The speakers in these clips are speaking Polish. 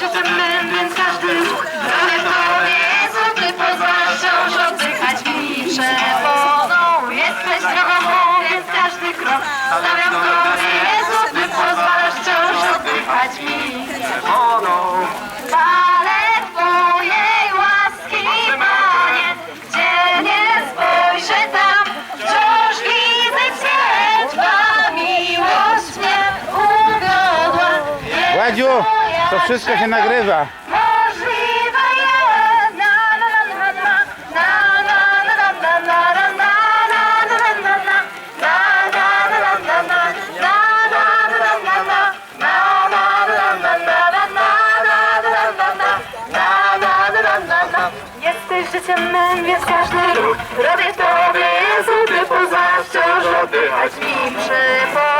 życiem będę każdy ruch, ale tobie złoty pozwalasz oddychać mi przewodną. No, jesteś drogą, więc każdy krok stawiam w tobie złoty pozwalasz wciąż oddychać mi. Władziu, to wszystko się nagrywa. Możliwe jest Jesteś życiem więc każdy ruch robię Tobie, Jezu, Ty mi.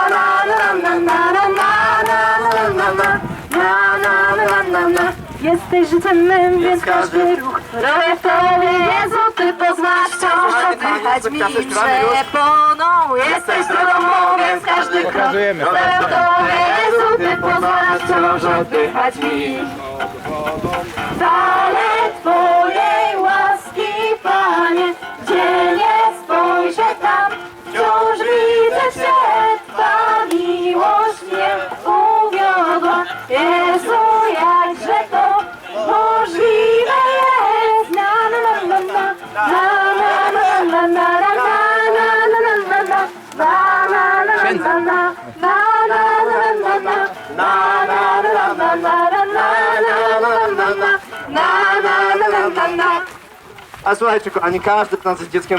na na na Jesteś życiem mym, więc każdy ruch robię w Tobie, Jezu, Ty pozwalasz wciąż oddychać mi przeponą. Jesteś drogą mą, więc każdy krok Pokazujemy. robię w Tobie, Jezu, Ty pozwalasz wciąż oddychać mi. Chwalę Twojej łaski, Panie, gdzie nie spojrzę tam, wciąż widzę Cię, Twa miłość mnie uwiodła. Jezu, A słuchajcie, kochani, każdy, nas jest dzieckiem